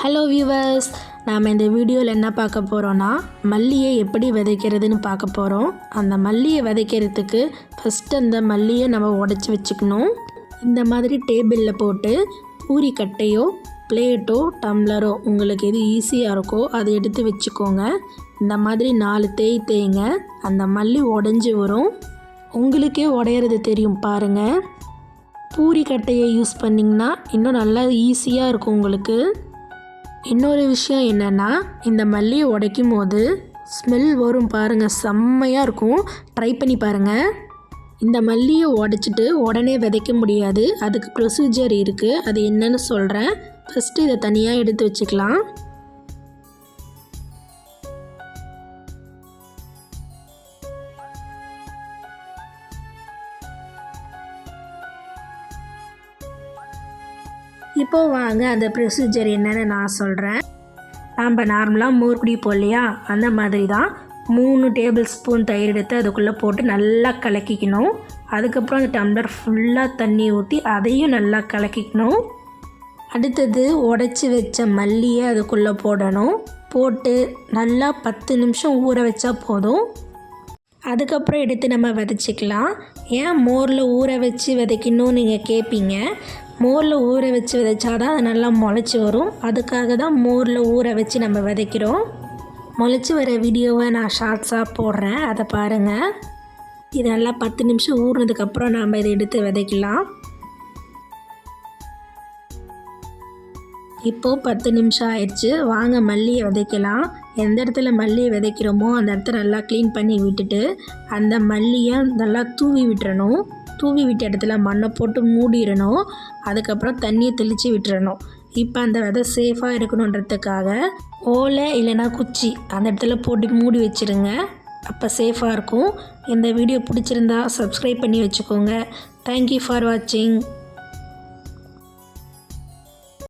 Hello viewers நாம் இந்த வீடியோவில் என்ன பார்க்க போகிறோன்னா மல்லியை எப்படி விதைக்கிறதுன்னு பார்க்க போகிறோம் அந்த மல்லியை விதைக்கிறதுக்கு ஃபஸ்ட்டு அந்த மல்லியை நம்ம உடச்சி வச்சுக்கணும். இந்த மாதிரி டேபிளில் போட்டு பூரி கட்டையோ பிளேட்டோ டம்ளரோ உங்களுக்கு எது ஈஸியாக இருக்கோ அதை எடுத்து வச்சுக்கோங்க. இந்த மாதிரி நாலு தேய் தேய்ங்க அந்த மல்லி உடஞ்சி வரும். உங்களுக்கே உடையிறது தெரியும் பாருங்கள் பூரிக்கட்டையை யூஸ் பண்ணிங்கன்னா இன்னும் நல்லா ஈஸியாக இருக்கும் உங்களுக்கு. இன்னொரு விஷயம் என்னென்னா இந்த மல்லியை உடைக்கும் போது ஸ்மெல் வரும் பாருங்கள் செம்மையாக இருக்கும். ட்ரை பண்ணி பாருங்கள் இந்த மல்லியை உடைச்சிட்டு உடனே விதைக்க முடியாது. அதுக்கு ப்ரொசீஜர் இருக்குது அது என்னன்னு சொல்கிறேன் ஃபஸ்ட்டு இதை தனியாக எடுத்து வச்சுக்கலாம். இப்போது வாங்க அந்த ப்ரொசீஜர் என்னன்னு நான் சொல்கிறேன் நாம் நார்மலாக மோர் குடிப்போம் இல்லையா அந்த மாதிரி தான் மூணு டேபிள் ஸ்பூன் தயிர் எடுத்து அதுக்குள்ளே போட்டு நல்லா கலக்கிக்கணும். அதுக்கப்புறம் அந்த டம்ளர் ஃபுல்லாக தண்ணி ஊற்றி அதையும் நல்லா கலக்கிக்கணும். அடுத்தது உடச்சி வச்ச மல்லியை அதுக்குள்ளே போடணும். போட்டு நல்லா பத்து நிமிஷம் ஊற வச்சா போதும். அதுக்கப்புறம் எடுத்து நம்ம விதைச்சிக்கலாம். ஏன் மோரில் ஊற வச்சு விதைக்கணும்னு நீங்கள் கேட்பீங்க மோரில் ஊற வச்சு விதைச்சாதான் அது நல்லா முளைச்சி வரும். அதுக்காக தான் மோரில் ஊற வச்சு நம்ம விதைக்கிறோம். முளைச்சி வர வீடியோவை நான் ஷார்ட்ஸாக போடுறேன். அதை பாருங்கள் இது நல்லா பத்து நிமிஷம் ஊறினதுக்கப்புறம் நாம் இதை எடுத்து விதைக்கலாம். இப்போது பத்து நிமிஷம் ஆயிடுச்சு. வாங்க மல்லியை விதைக்கலாம். எந்த இடத்துல மல்லியை விதைக்கிறோமோ அந்த இடத்த நல்லா க்ளீன் பண்ணி விட்டுட்டு அந்த மல்லியை நல்லா தூவி விட்டுறணும். தூவி விட்ட இடத்துல மண்ணை போட்டு மூடிடணும். அதுக்கப்புறம் தண்ணியை தெளித்து விட்டுறணும். இப்போ அந்த விதை சேஃபாக இருக்கணுன்றதுக்காக ஓலை இல்லைன்னா குச்சி அந்த இடத்துல போட்டு மூடி வச்சுருங்க. அப்போ சேஃபாக இருக்கும். இந்த வீடியோ பிடிச்சிருந்தா சப்ஸ்கிரைப் பண்ணி வச்சுக்கோங்க. தேங்க்யூ ஃபார் வாட்சிங்